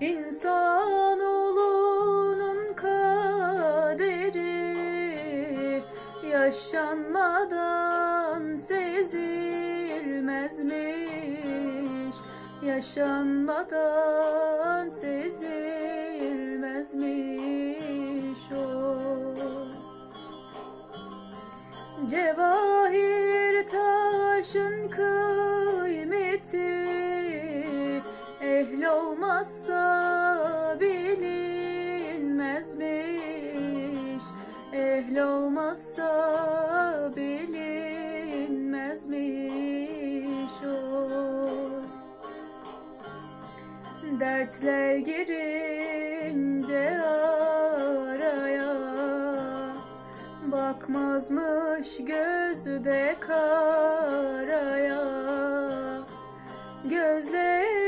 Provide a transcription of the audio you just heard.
İnsanoğlunun kaderi yaşanmadan sezilmezmiş yaşanmadan sezilmezmiş o Cevahir taşın kıymeti Ehl olmazsa bilinmezmiş Ehl olmazsa bilinmezmiş o Dertler girince araya Bakmazmış gözde karaya. Gözleri